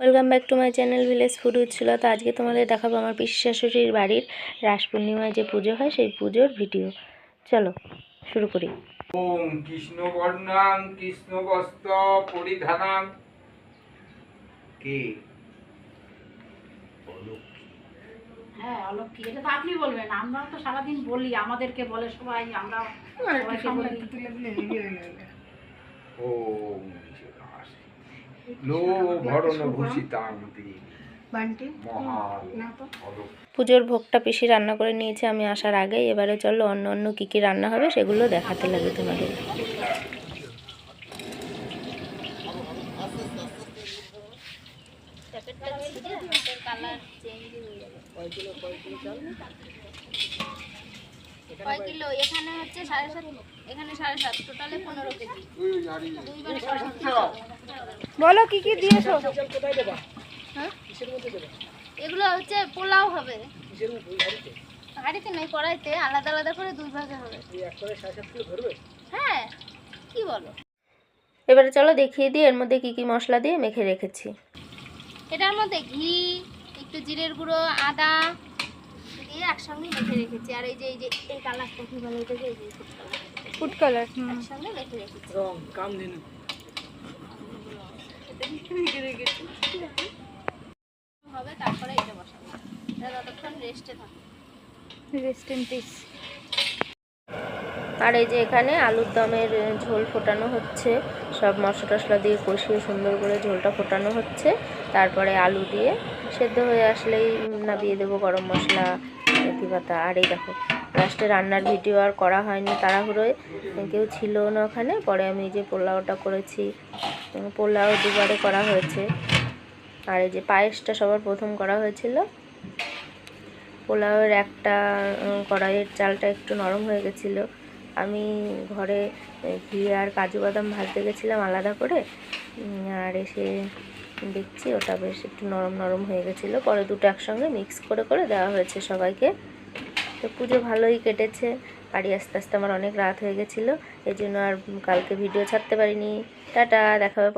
Welcome back to my channel village food উচ্ছিল তো আজকে তোমাদের দেখাবো আমার পিসি শাশুড়ির বাড়ির রাস পূর্ণিমায় যে পুজো হয় সেই পুজোর ভিডিও চলো শুরু করি। ওম কৃষ্ণবর্ণাং কৃষ্ণবস্ত্র পরিধানাং। কে? হ্যাঁ অলক্ষী। এটা তো আপনি বলবেন। আমরা তো সারাদিন বলি আমাদেরকে বলে সবাই আমরা সবাইকে পুজোর ভোগটা পিসি রান্না করে নিয়েছে আমি আসার আগেই। এবারে চলো অন্য অন্য কী কী রান্না হবে সেগুলো দেখাতে লাগে তোমাদের। কয় কিলো? এখানে হচ্ছে সাড়ে সাত এখানে সাড়ে সাত টোটালে পনেরো কেজি। দুইবারে বলো কি কি দিয়েছ? হ্যাঁ? এগুলো হচ্ছে পোলাও হবে। হাঁড়িতে? নেই কড়াইতে। আলাদা আলাদা করে দুই ভাগে হবে। হ্যাঁ কি বলো? এবারে চলো দেখিয়ে দিই এর মধ্যে কি কি মশলা দিয়ে মেখে রেখেছি। এটার মধ্যে ঘি একটু জিরের গুঁড়ো আদা দিয়ে একসঙ্গে মেখে রেখেছি। আর এই যে এই যে এই কালারটা কি বলে এটাকে? এই যে ফুড কালার একসঙ্গে মেখে রেখেছি। আর এই যে এখানে আলুর দমের ঝোল ফোটানো হচ্ছে। সব মশলা টশলা দিয়ে কষিয়ে সুন্দর করে ঝোলটা ফোটানো হচ্ছে। তারপরে আলু দিয়ে সেদ্ধ হয়ে আসলেই নাবিয়ে দেবো গরম মশলা, মেথি পাতা। আর এই দেখো লাস্টে রান্নার ভিডিও আর করা হয়নি তাড়াহুড়োয়। কেউ ছিল না ওখানে। পরে আমি যে পোলাওটা করেছি। পোলাও দুবারে করা হয়েছে। আর এই যে পায়েসটা সবার প্রথম করা হয়েছিল। পোলাওয়ের একটা কড়াইয়ের চালটা একটু নরম হয়ে গেছিল। আমি ঘরে ঘি আর কাজু বাদাম ভাজতে গেছিলাম আলাদা করে। আর এসে দেখছি ওটা বেশ একটু নরম নরম হয়ে গেছিল। পরে দুটো একসঙ্গে মিক্স করে করে দেওয়া হয়েছে সবাইকে। তো পুজো ভালোই কেটেছে। বাড়ি আস্তে আস্তে আমার অনেক রাত হয়ে গেছিল এই জন্য আর কালকে ভিডিও ছাড়তে পারিনি। টাটা, দেখা পরে